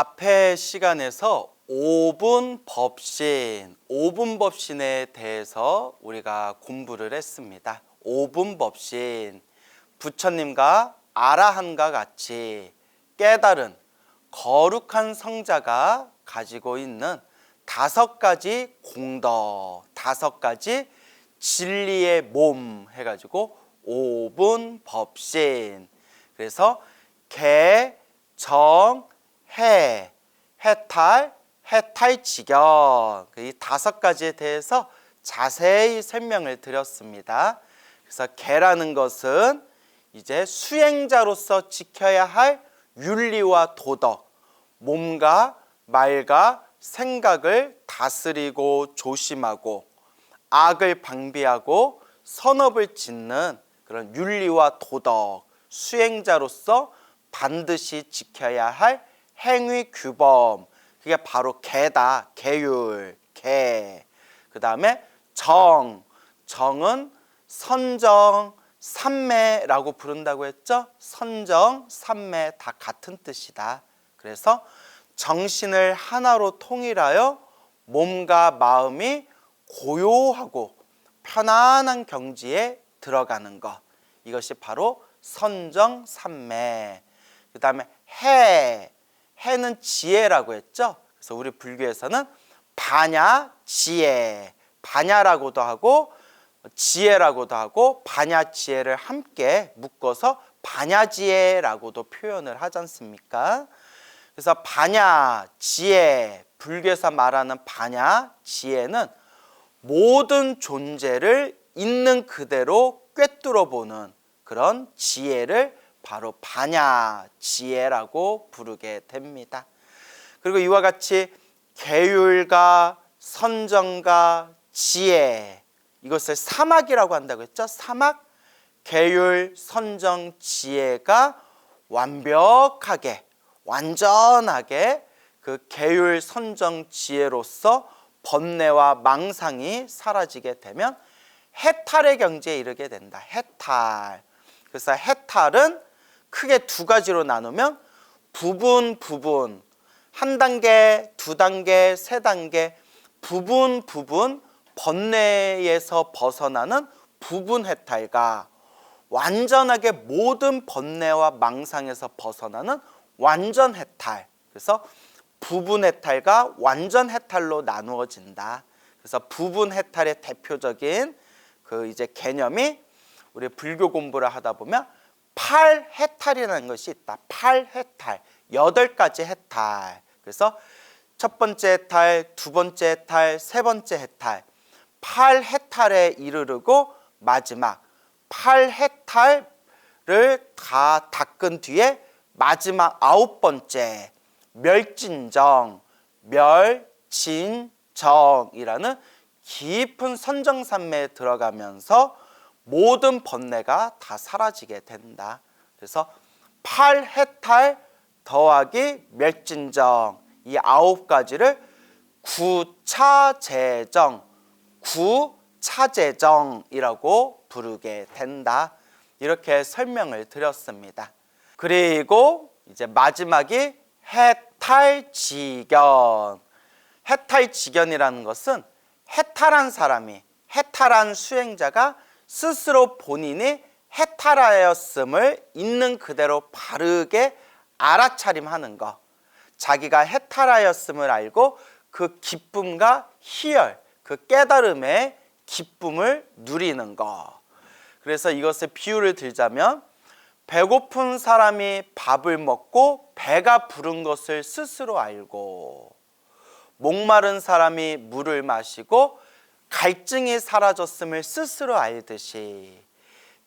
예, 앞에 시간에서 5분 법신, 5분 법신에 대해서 우리가 공부를 했습니다. 5분 법신, 부처님과 아라한과 같이 깨달은 거룩한 성자가 가지고 있는 다섯 가지 공덕, 다섯 가지 진리의 몸 해가지고 5분 법신. 그래서 개, 정, 해, 해탈, 해탈지견 이 다섯 가지에 대해서 자세히 설명을 드렸습니다. 그래서 개라는 것은 이제 수행자로서 지켜야 할 윤리와 도덕, 몸과 말과 생각을 다스리고 조심하고 악을 방비하고 선업을 짓는 그런 윤리와 도덕, 수행자로서 반드시 지켜야 할 행위 규범. 그게 바로 개다. 계율 개. 그다음에 정. 정은 선정 삼매라고 부른다고 했죠? 선정 삼매 다 같은 뜻이다. 그래서 정신을 하나로 통일하여 몸과 마음이 고요하고 편안한 경지에 들어가는 것. 이것이 바로 선정 삼매. 그 다음에 해 해는 지혜라고 했죠. 그래서 우리 불교에서는 반야 지혜, 반야라고도 하고 지혜라고도 하고 반야 지혜를 함께 묶어서 반야 지혜라고도 표현을 하지 않습니까? 그래서 반야 지혜, 불교에서 말하는 반야 지혜는 모든 존재를 있는 그대로 꿰뚫어 보는 그런 지혜를 바로 반야 지혜라고 부르게 됩니다. 그리고 이와 같이 계율과 선정과 지혜 이것을 사막이라고 한다고 했죠. 사막 계율 선정 지혜가 완벽하게 완전하게 그 계율 선정 지혜로서 번뇌와 망상이 사라지게 되면 해탈의 경지에 이르게 된다. 해탈. 그래서 해탈은 크게 두 가지로 나누면 부분 부분 한 단계, 두 단계, 세 단계 부분 부분 번뇌에서 벗어나는 부분 해탈과 완전하게 모든 번뇌와 망상에서 벗어나는 완전 해탈. 그래서 부분 해탈과 완전 해탈로 나누어진다. 그래서 부분 해탈의 대표적인 그 이제 개념이 우리 불교 공부를 하다 보면 팔 해탈이라는 것이 있다. 팔 해탈, 여덟 가지 해탈. 그래서 첫 번째 해탈, 두 번째 해탈, 세 번째 해탈, 팔 해탈에 이르르고 마지막 팔 해탈을 다 닦은 뒤에 마지막 아홉 번째 멸진정, 멸진정이라는 깊은 선정산매에 들어가면서 모든 번뇌가 다 사라지게 된다. 그래서 팔해탈 더하기 멸진정 이 아홉 가지를 구차재정 구차재정이라고 부르게 된다. 이렇게 설명을 드렸습니다. 그리고 이제 마지막이 해탈지견. 해탈지견이라는 것은 해탈한 사람이 해탈한 수행자가 스스로 본인이 해탈하였음을 있는 그대로 바르게 알아차림하는 것. 자기가 해탈하였음을 알고 그 기쁨과 희열, 그 깨달음의 기쁨을 누리는 것. 그래서 이것의 비유를 들자면 배고픈 사람이 밥을 먹고 배가 부른 것을 스스로 알고 목마른 사람이 물을 마시고 갈증이 사라졌음을 스스로 알듯이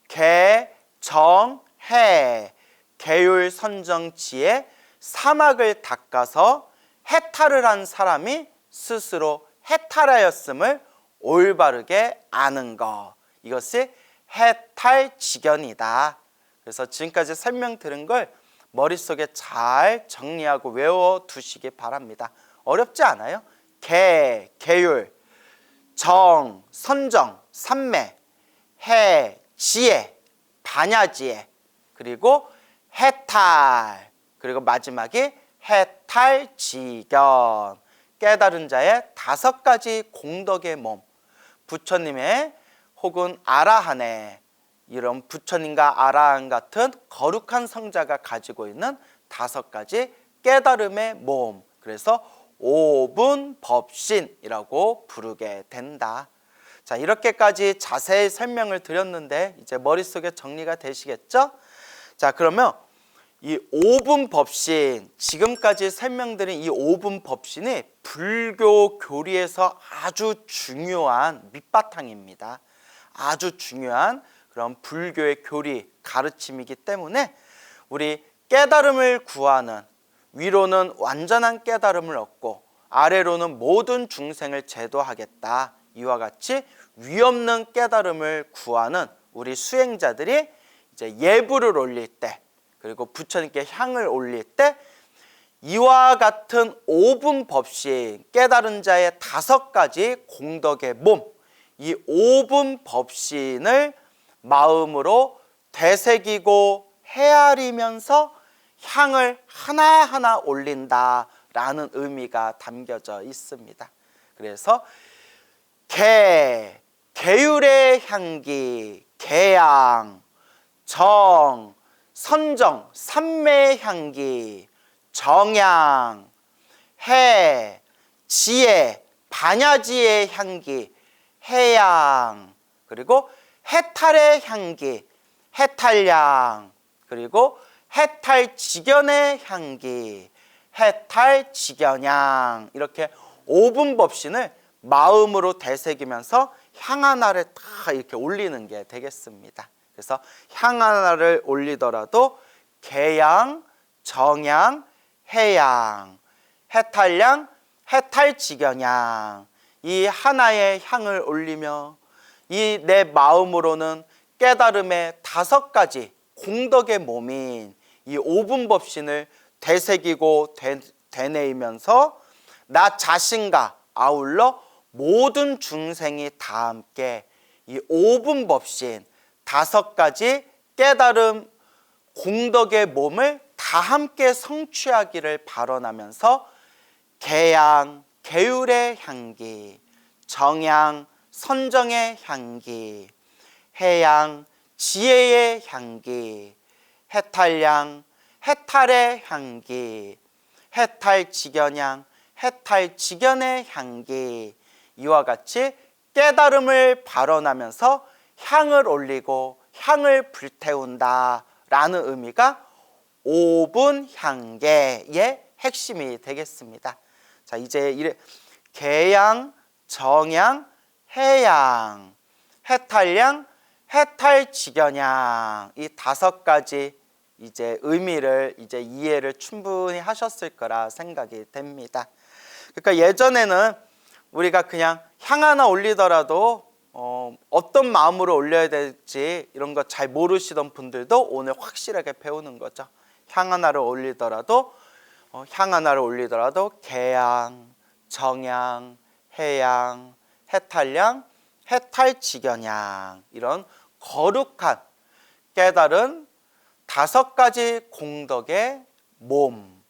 개, 정, 해, 계율 선정지에 사막을 닦아서 해탈을 한 사람이 스스로 해탈하였음을 올바르게 아는 것 이것이 해탈지견이다. 그래서 지금까지 설명 들은 걸 머릿속에 잘 정리하고 외워 두시기 바랍니다. 어렵지 않아요? 개, 계율, 정, 선정, 삼매, 해, 지혜, 반야지혜, 그리고 해탈, 그리고 마지막에 해탈지견. 깨달은 자의 다섯 가지 공덕의 몸. 부처님의 혹은 아라한의 이런 부처님과 아라한 같은 거룩한 성자가 가지고 있는 다섯 가지 깨달음의 몸. 그래서 오분 법신이라고 부르게 된다. 자 이렇게까지 자세히 설명을 드렸는데 이제 머릿속에 정리가 되시겠죠? 자 그러면 이 오분 법신 지금까지 설명드린 이 오분 법신이 불교 교리에서 아주 중요한 밑바탕입니다. 아주 중요한 그런 불교의 교리 가르침이기 때문에 우리 깨달음을 구하는 위로는 완전한 깨달음을 얻고 아래로는 모든 중생을 제도하겠다. 이와 같이 위없는 깨달음을 구하는 우리 수행자들이 이제 예불을 올릴 때 그리고 부처님께 향을 올릴 때 이와 같은 오분 법신 깨달은 자의 다섯 가지 공덕의 몸, 이 오분 법신을 마음으로 되새기고 헤아리면서 향을 하나하나 올린다라는 의미가 담겨져 있습니다. 그래서 개, 계율의 향기, 개양, 정, 선정, 삼매의 향기, 정양, 해, 지혜, 반야지의 향기, 해양, 그리고 해탈의 향기, 해탈양, 그리고 해탈지견의 향기, 해탈지견양 이렇게 오분 법신을 마음으로 되새기면서 향 하나를 다 이렇게 올리는 게 되겠습니다. 그래서 향 하나를 올리더라도 개양, 정양, 해양, 해탈양, 해탈지견양 이 하나의 향을 올리며 이 내 마음으로는 깨달음의 다섯 가지 공덕의 몸인 이 오분법신을 되새기고 되, 되뇌이면서 나 자신과 아울러 모든 중생이 다 함께 이 오분법신 다섯 가지 깨달음 공덕의 몸을 다 함께 성취하기를 발언하면서 개양, 계율의 향기, 정양, 선정의 향기, 해양, 지혜의 향기, 해탈양, 해탈의 향기, 해탈지견양, 해탈지견의 향기. 이와 같이 깨달음을 발언하면서 향을 올리고 향을 불태운다 라는 의미가 오분 향계의 핵심이 되겠습니다. 자 이제 이래 개양, 정양, 해양, 해탈양, 해탈지견양 이 다섯 가지 이제 의미를 이제 이해를 충분히 하셨을 거라 생각이 됩니다. 그러니까 예전에는 우리가 그냥 향 하나 올리더라도 어, 어떤 마음으로 올려야 될지 이런 거 잘 모르시던 분들도 오늘 확실하게 배우는 거죠. 향 하나를 올리더라도 어, 향 하나를 올리더라도 개양, 정양, 해양, 해탈양, 해탈지견양 이런 거룩한 깨달은 다섯 가지 공덕의 몸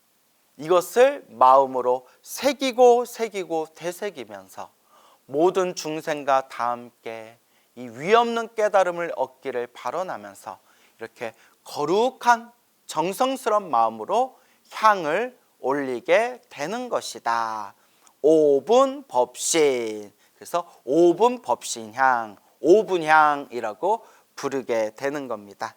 이것을 마음으로 새기고 새기고 되새기면서 모든 중생과 다 함께 이 위없는 깨달음을 얻기를 발언하면서 이렇게 거룩한 정성스러운 마음으로 향을 올리게 되는 것이다. 오분 법신. 그래서 오분 법신향, 오분향이라고 부르게 되는 겁니다.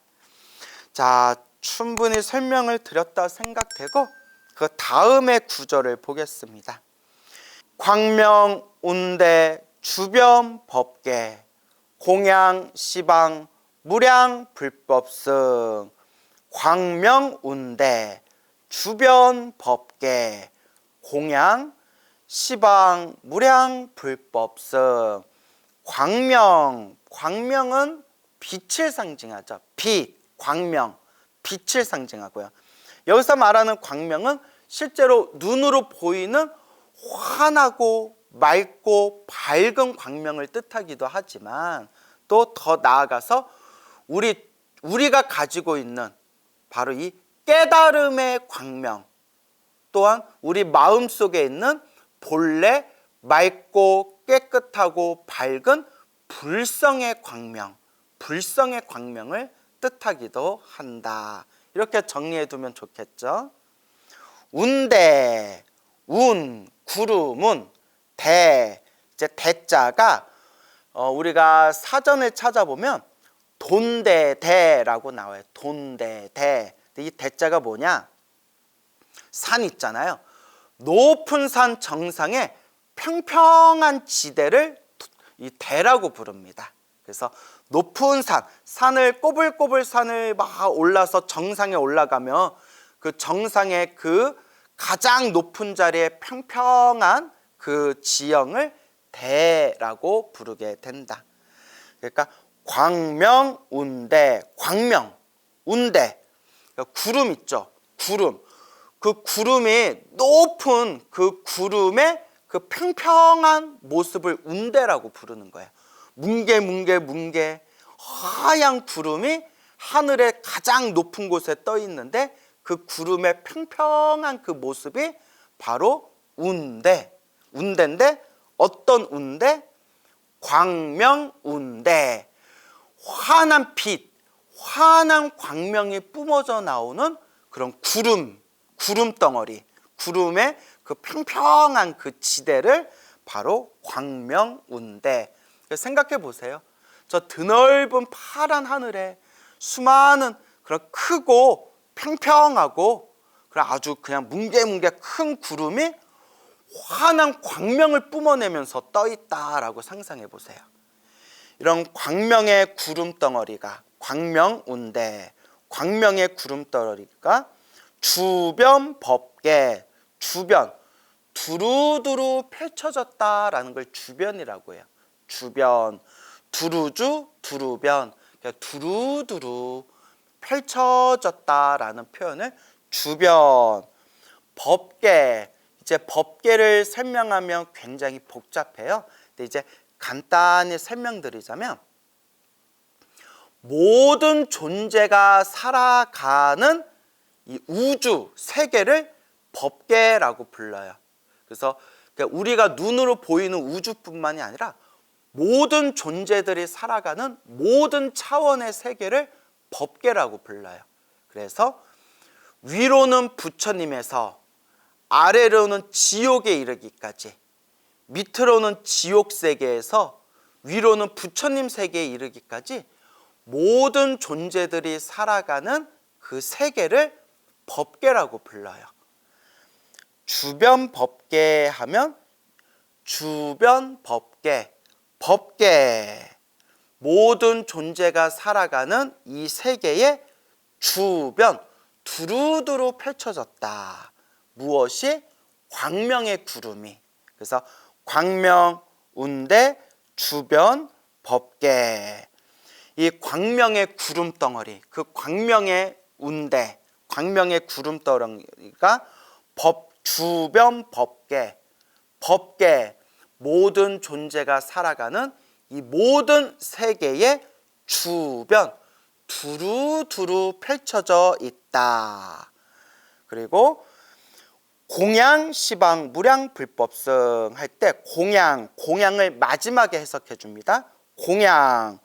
자, 충분히 설명을 드렸다 생각되고 그 다음의 구절을 보겠습니다. 광명 운대 주변 법계 공양 시방 무량 불법승 광명 운대 주변 법계 공양 시방 무량 불법승 광명 광명은 빛을 상징하죠. 빛 광명 빛을 상징하고요. 여기서 말하는 광명은 실제로 눈으로 보이는 환하고 맑고 밝은 광명을 뜻하기도 하지만 또 더 나아가서 우리 우리가 가지고 있는 바로 이 깨달음의 광명 또한 우리 마음 속에 있는 본래 맑고 깨끗하고 밝은 불성의 광명, 불성의 광명을 뜻하기도 한다. 이렇게 정리해 두면 좋겠죠. 운대, 운, 구름은 대, 이제 대자가 어, 우리가 사전을 찾아보면 돈대대라고 나와요. 돈대대. 이 대자가 뭐냐? 산 있잖아요. 높은 산 정상에 평평한 지대를 이 대라고 부릅니다. 그래서 높은 산, 산을 꼬불꼬불 산을 막 올라서 정상에 올라가면 그 정상의 그 가장 높은 자리에 평평한 그 지형을 대라고 부르게 된다. 그러니까 광명 운대, 광명, 운대, 그러니까 구름 있죠. 구름. 그 구름이 높은 그 구름의 그 평평한 모습을 운대라고 부르는 거예요. 뭉게 뭉게 뭉게 하얀 구름이 하늘의 가장 높은 곳에 떠 있는데 그 구름의 평평한 그 모습이 바로 운대. 운대인데 어떤 운대? 광명 운대. 환한 빛, 환한 광명이 뿜어져 나오는 그런 구름, 구름 덩어리, 구름의 그 평평한 그 지대를 바로 광명운대. 생각해 보세요. 저 드넓은 파란 하늘에 수많은 그런 크고 평평하고 그런 아주 그냥 뭉게뭉게 큰 구름이 환한 광명을 뿜어내면서 떠 있다라고 상상해 보세요. 이런 광명의 구름 덩어리가 광명 운대, 광명의 구름 덩어리가 주변 법계, 주변 두루두루 펼쳐졌다라는 걸 주변이라고 해요. 주변, 두루주, 두루변, 그러니까 두루두루 펼쳐졌다라는 표현을 주변, 법계, 이제 법계를 설명하면 굉장히 복잡해요. 근데 이제 간단히 설명드리자면 모든 존재가 살아가는 이 우주 세계를 법계라고 불러요. 그래서 그러니까 우리가 눈으로 보이는 우주뿐만이 아니라 모든 존재들이 살아가는 모든 차원의 세계를 법계라고 불러요. 그래서 위로는 부처님에서 아래로는 지옥에 이르기까지 밑으로는 지옥 세계에서 위로는 부처님 세계에 이르기까지 모든 존재들이 살아가는 그 세계를 법계라고 불러요. 주변 법계 하면 주변 법계, 법계 모든 존재가 살아가는 이 세계의 주변 두루두루 펼쳐졌다. 무엇이 광명의 구름이. 그래서 광명, 운대, 주변, 법계. 이 광명의 구름 덩어리, 그 광명의 운대, 광명의 구름 덩어리가 법 주변 법계, 법계 모든 존재가 살아가는 이 모든 세계의 주변 두루두루 펼쳐져 있다. 그리고 공양, 시방, 무량, 불법성 할 때 공양, 공양을 마지막에 해석해 줍니다. 공양,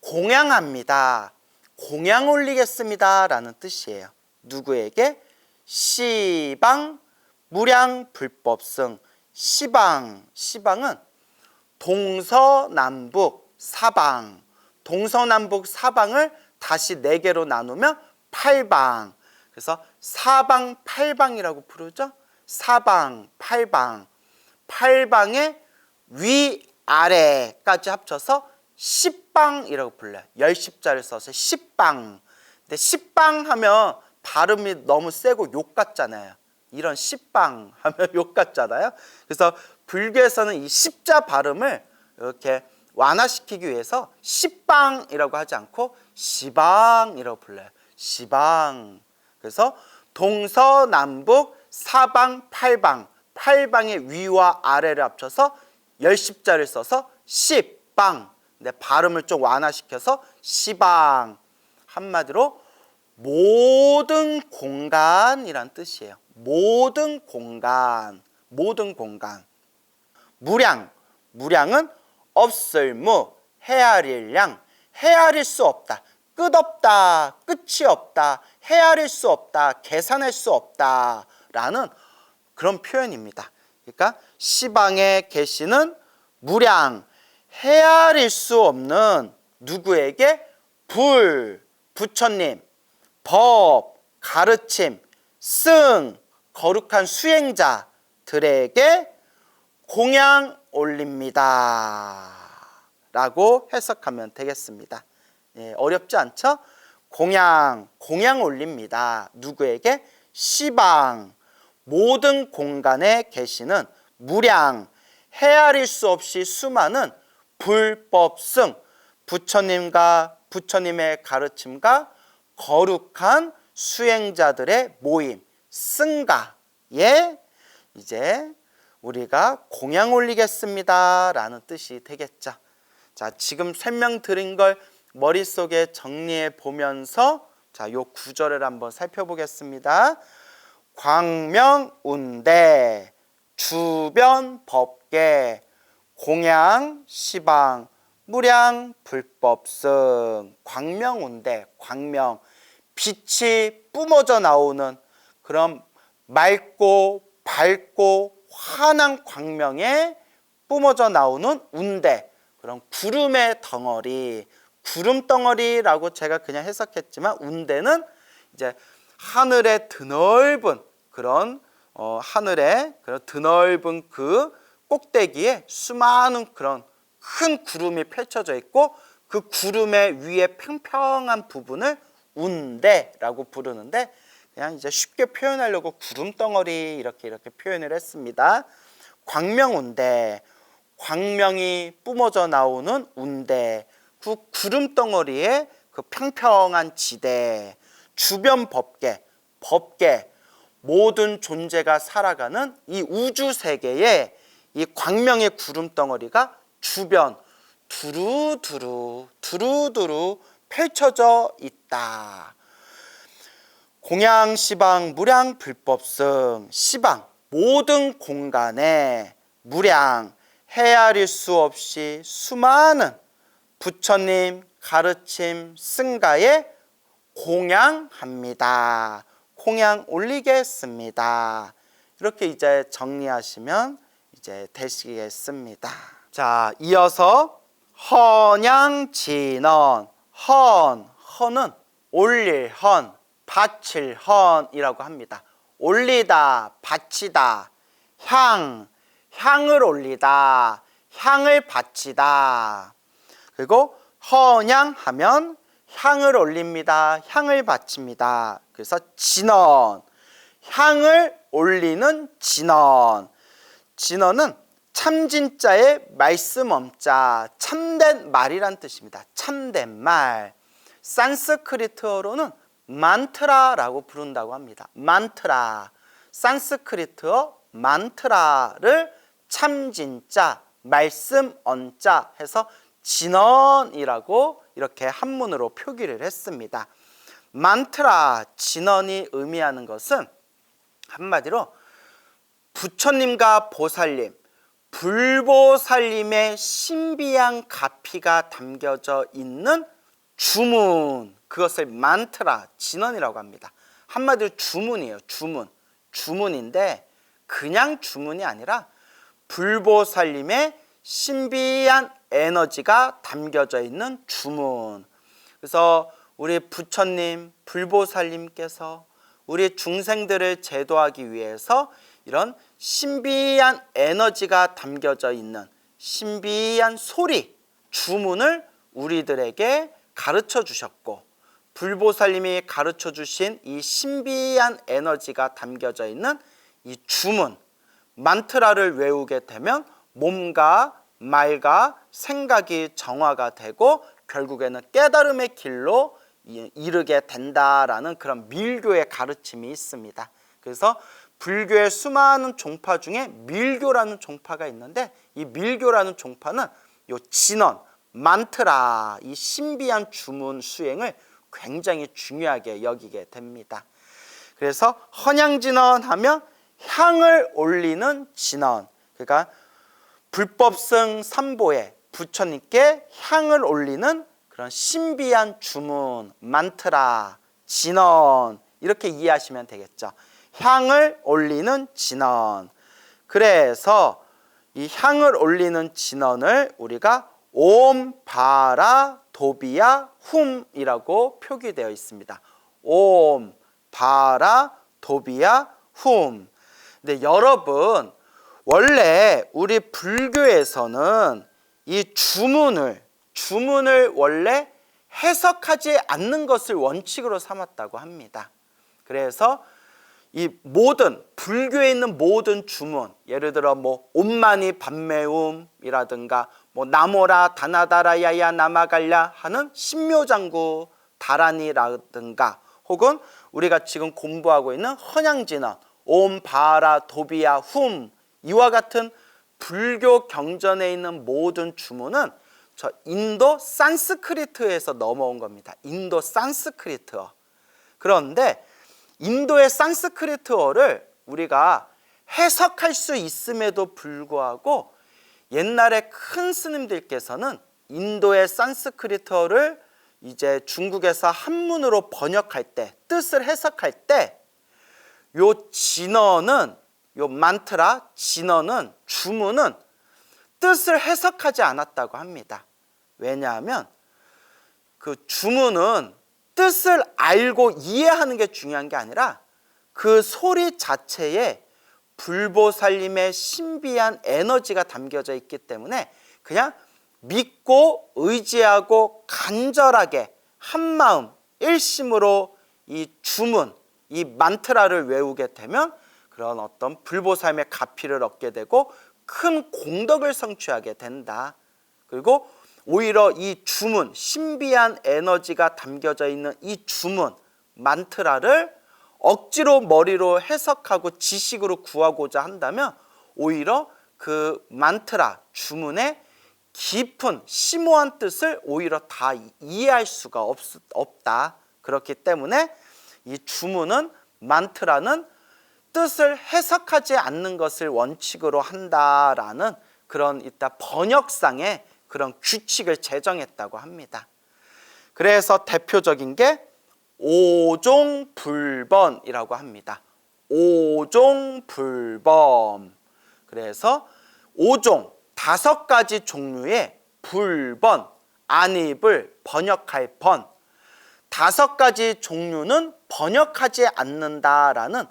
공양합니다. 공양 올리겠습니다. 라는 뜻이에요. 누구에게? 시방, 무량, 불법성. 시방, 시방은 동서남북, 사방. 동서남북 사방을 다시 네 개로 나누면 팔방. 그래서 사방 팔방이라고 부르죠. 사방 팔방 팔방의 위 아래까지 합쳐서 십방이라고 불러요. 열십자를 써서 십방. 근데 십방 하면 발음이 너무 세고 욕 같잖아요. 이런 십방 하면 욕 같잖아요. 그래서 불교에서는 이 십자 발음을 이렇게 완화시키기 위해서 십방이라고 하지 않고 시방이라고 불러요. 시방. 그래서 동서남북 사방 팔방 팔방의 위와 아래를 합쳐서 열십자를 써서 십방 근데 발음을 좀 완화시켜서 시방 한마디로 모든 공간이란 뜻이에요 모든 공간, 모든 공간. 무량, 무량은 없을 무, 헤아릴 양, 헤아릴 수 없다. 끝없다, 끝이 없다, 헤아릴 수 없다, 계산할 수 없다 라는 그런 표현입니다. 그러니까 시방에 계시는 무량, 헤아릴 수 없는 누구에게 불, 부처님, 법, 가르침, 승, 거룩한 수행자들에게 공양 올립니다. 라고 해석하면 되겠습니다. 예, 어렵지 않죠? 공양, 공양 올립니다. 누구에게? 시방, 모든 공간에 계시는 무량, 헤아릴 수 없이 수많은 불법승, 부처님과 부처님의 가르침과 거룩한 수행자들의 모임, 승가에 이제 우리가 공양 올리겠습니다 라는 뜻이 되겠죠. 자, 지금 설명드린 걸 머릿속에 정리해 보면서 자, 요 구절을 한번 살펴보겠습니다. 광명운대 주변 법계 공양 시방 무량 불법승 광명운대 광명 빛이 뿜어져 나오는 그런 맑고 밝고 환한 광명에 뿜어져 나오는 운대 그런 구름의 덩어리 구름 덩어리라고 제가 그냥 해석했지만 운대는 이제 하늘의 드넓은 그런 어, 하늘의 그런 드넓은 그 꼭대기에 수많은 그런 큰 구름이 펼쳐져 있고 그 구름의 위에 평평한 부분을 운대라고 부르는데 그냥 이제 쉽게 표현하려고 구름 덩어리 이렇게 이렇게 표현을 했습니다. 광명운대, 광명이 뿜어져 나오는 운대, 그 구름 덩어리의 그 평평한 지대, 주변 법계, 법계, 모든 존재가 살아가는 이 우주 세계에 이 광명의 구름 덩어리가 주변 두루두루 두루두루 펼쳐져 있다. 공양 시방 무량 불법승 시방 모든 공간에 무량 헤아릴 수 없이 수많은 부처님 가르침 승가에 공양합니다. 공양 올리겠습니다. 이렇게 이제 정리하시면 이제 되시겠습니다. 자, 이어서 헌양진언 헌 헌은 올릴 헌 바칠 헌이라고 합니다. 올리다 바치다 향 향을 올리다 향을 바치다 그리고 헌양하면 향을 올립니다. 향을 바칩니다. 그래서 진언 향을 올리는 진언 진언은 참진자의 말씀 엄자 참된 말이란 뜻입니다. 참된 말 산스크리트어로는 만트라라고 부른다고 합니다. 만트라 산스크리트어 만트라를 참진자 말씀 언자 해서 진언이라고 이렇게 한문으로 표기를 했습니다. 만트라 진언이 의미하는 것은 한마디로 부처님과 보살님, 불보살님의 신비한 가피가 담겨져 있는 주문, 그것을 만트라, 진언이라고 합니다. 한마디로 주문이에요, 주문. 주문인데 그냥 주문이 아니라 불보살님의 신비한 에너지가 담겨져 있는 주문. 그래서 우리 부처님, 불보살님께서 우리 중생들을 제도하기 위해서 이런 신비한 에너지가 담겨져 있는 신비한 소리, 주문을 우리들에게 가르쳐 주셨고, 불보살님이 가르쳐 주신 이 신비한 에너지가 담겨져 있는 이 주문, 만트라를 외우게 되면 몸과 말과 생각이 정화가 되고 결국에는 깨달음의 길로 이르게 된다라는 그런 밀교의 가르침이 있습니다. 그래서 불교의 수많은 종파 중에 밀교라는 종파가 있는데 이 밀교라는 종파는 요 진언, 만트라 이 신비한 주문 수행을 굉장히 중요하게 여기게 됩니다. 그래서 헌향진언 하면 향을 올리는 진언. 그러니까 불법성 삼보에 부처님께 향을 올리는 그런 신비한 주문, 만트라, 진언 이렇게 이해하시면 되겠죠. 향을 올리는 진언. 그래서 이 향을 올리는 진언을 우리가 옴 바라 도비야 훔이라고 표기되어 있습니다. 옴 바라 도비야 훔. 근데 여러분 원래 우리 불교에서는 이 주문을 주문을 원래 해석하지 않는 것을 원칙으로 삼았다고 합니다. 그래서 이 모든 불교에 있는 모든 주문 예를 들어 뭐 온만이 반매움이라든가 뭐 나모라 다나다라 야야 나마갈랴 하는 신묘장구 다란이라든가 혹은 우리가 지금 공부하고 있는 헌양진언 옴 바라 도비야 훔 이와 같은 불교 경전에 있는 모든 주문은 저 인도 산스크리트에서 넘어온 겁니다. 인도 산스크리트어. 그런데 인도의 산스크리트어를 우리가 해석할 수 있음에도 불구하고 옛날에 큰 스님들께서는 인도의 산스크리트어를 이제 중국에서 한문으로 번역할 때 뜻을 해석할 때 요 진어는 요 만트라 진어는 주문은 뜻을 해석하지 않았다고 합니다. 왜냐하면 그 주문은 뜻을 알고 이해하는 게 중요한 게 아니라 그 소리 자체에 불보살림의 신비한 에너지가 담겨져 있기 때문에 그냥 믿고 의지하고 간절하게 한마음 일심으로 이 주문 이 만트라를 외우게 되면 그런 어떤 불보살의 가피를 얻게 되고 큰 공덕을 성취하게 된다. 그리고 오히려 이 주문 신비한 에너지가 담겨져 있는 이 주문 만트라를 억지로 머리로 해석하고 지식으로 구하고자 한다면 오히려 그 만트라 주문의 깊은 심오한 뜻을 오히려 다 이해할 수가 없, 없다. 그렇기 때문에 이 주문은 만트라는 뜻을 해석하지 않는 것을 원칙으로 한다라는 그런 이따 번역상의 그런 규칙을 제정했다고 합니다. 그래서 대표적인 게 오종불번이라고 합니다. 오종불번. 그래서 오종 다섯 가지 종류의 불번 안입을 번역할 번 다섯 가지 종류는 번역하지 않는다라는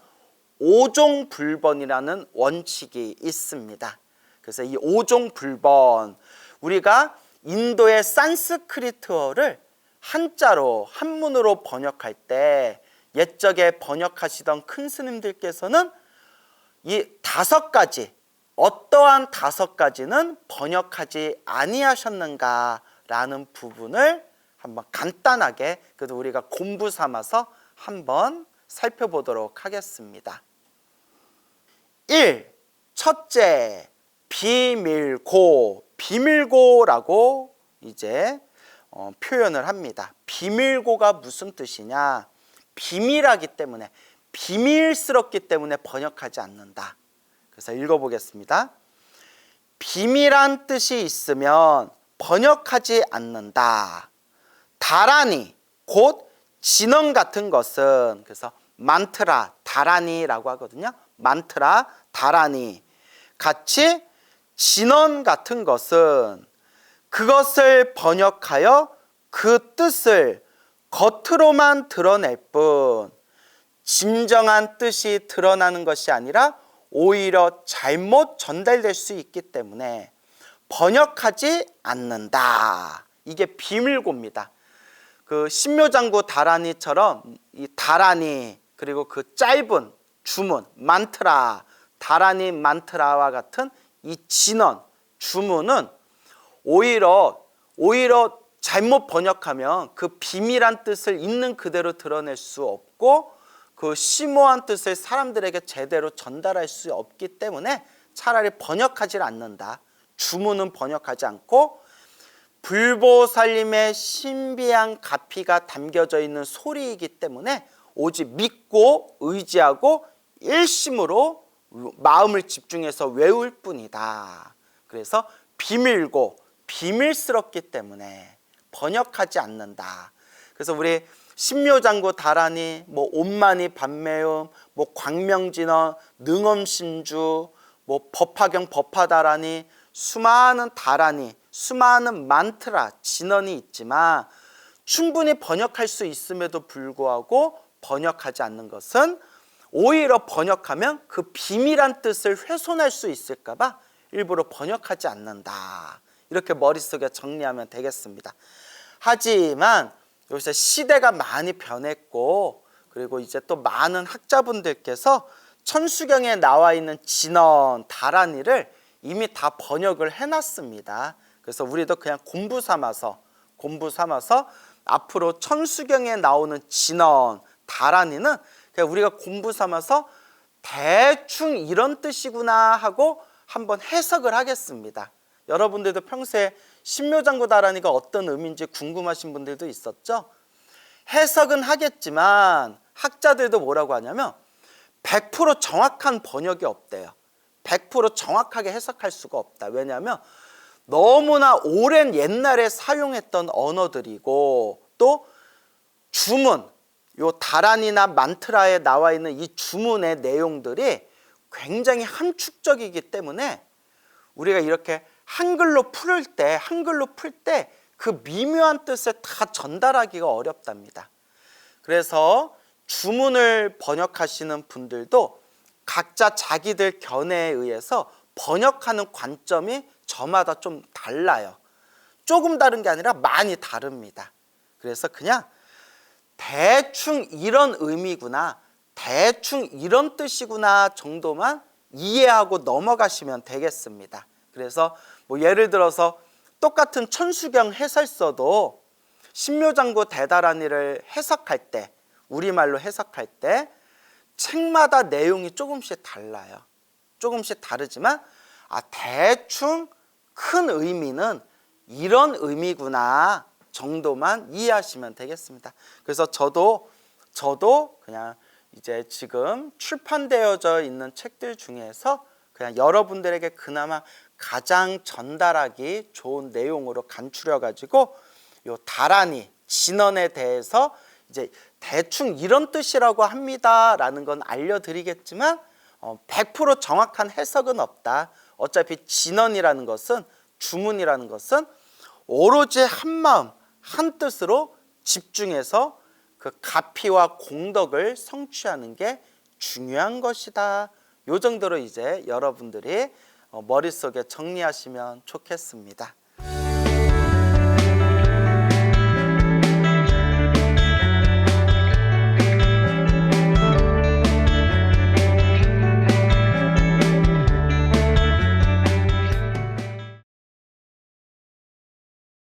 오종불번이라는 원칙이 있습니다. 그래서 이 오종불번 우리가 인도의 산스크리트어를 한자로 한문으로 번역할 때 옛적에 번역하시던 큰 스님들께서는 이 다섯 가지 어떠한 다섯 가지는 번역하지 아니하셨는가라는 부분을 한번 간단하게 그래도 우리가 공부 삼아서 한번 살펴보도록 하겠습니다. 1. 첫째 비밀고 비밀고라고 이제 어, 표현을 합니다. 비밀고가 무슨 뜻이냐? 비밀하기 때문에 비밀스럽기 때문에 번역하지 않는다. 그래서 읽어보겠습니다. 비밀한 뜻이 있으면 번역하지 않는다. 다란이 곧 진언 같은 것은 그래서 만트라 다란이라고 하거든요. 만트라 다란이 같이 진언 같은 것은 그것을 번역하여 그 뜻을 겉으로만 드러낼 뿐 진정한 뜻이 드러나는 것이 아니라 오히려 잘못 전달될 수 있기 때문에 번역하지 않는다. 이게 비밀고입니다. 그 신묘장구 다란이처럼 이 다란이 그리고 그 짧은 주문 만트라 다란이 만트라와 같은 이 진언 주문은 오히려 오히려 잘못 번역하면 그 비밀한 뜻을 있는 그대로 드러낼 수 없고 그 심오한 뜻을 사람들에게 제대로 전달할 수 없기 때문에 차라리 번역하지 않는다. 주문은 번역하지 않고 불보살림의 신비한 가피가 담겨져 있는 소리이기 때문에 오직 믿고 의지하고 일심으로 마음을 집중해서 외울 뿐이다. 그래서 비밀고 비밀스럽기 때문에 번역하지 않는다. 그래서 우리 신묘장구 다란이, 뭐 온만이 반매음, 뭐 광명진어, 능엄신주, 뭐 법화경 법화다란이, 수많은 다란이, 수많은 만트라, 진언이 있지만 충분히 번역할 수 있음에도 불구하고 번역하지 않는 것은 오히려 번역하면 그 비밀한 뜻을 훼손할 수 있을까봐 일부러 번역하지 않는다. 이렇게 머릿속에 정리하면 되겠습니다. 하지만 여기서 시대가 많이 변했고 그리고 이제 또 많은 학자분들께서 천수경에 나와 있는 진언, 다란이를 이미 다 번역을 해놨습니다. 그래서 우리도 그냥 공부 삼아서 공부 삼아서 앞으로 천수경에 나오는 진언, 다란이는 그냥 우리가 공부 삼아서 대충 이런 뜻이구나 하고 한번 해석을 하겠습니다. 여러분들도 평소에 신묘장구 다란이가 어떤 의미인지 궁금하신 분들도 있었죠? 해석은 하겠지만 학자들도 뭐라고 하냐면 100% 정확한 번역이 없대요. 100% 정확하게 해석할 수가 없다. 왜냐하면 너무나 오랜 옛날에 사용했던 언어들이고 또 주문, 요 다란이나 만트라에 나와 있는 이 주문의 내용들이 굉장히 함축적이기 때문에 우리가 이렇게 한글로 풀을 때 한글로 풀 때 그 미묘한 뜻을 다 전달하기가 어렵답니다. 그래서 주문을 번역하시는 분들도 각자 자기들 견해에 의해서 번역하는 관점이 저마다 좀 달라요. 조금 다른 게 아니라 많이 다릅니다. 그래서 그냥 대충 이런 의미구나, 대충 이런 뜻이구나 정도만 이해하고 넘어가시면 되겠습니다. 그래서 뭐 예를 들어서 똑같은 천수경 해설서도 신묘장구 대다란이를 해석할 때 우리말로 해석할 때 책마다 내용이 조금씩 달라요. 조금씩 다르지만 아 대충 큰 의미는 이런 의미구나 정도만 이해하시면 되겠습니다. 그래서 저도 저도 그냥 이제 지금 출판되어져 있는 책들 중에서 그냥 여러분들에게 그나마 가장 전달하기 좋은 내용으로 간추려 가지고 요 다란이 진언에 대해서 이제 대충 이런 뜻이라고 합니다라는 건 알려드리겠지만 어, 100% 정확한 해석은 없다. 어차피 진언이라는 것은 주문이라는 것은 오로지 한 마음 한 뜻으로 집중해서 그 가피와 공덕을 성취하는 게 중요한 것이다. 요 정도로 이제 여러분들이 어, 머릿속에 정리하시면 좋겠습니다.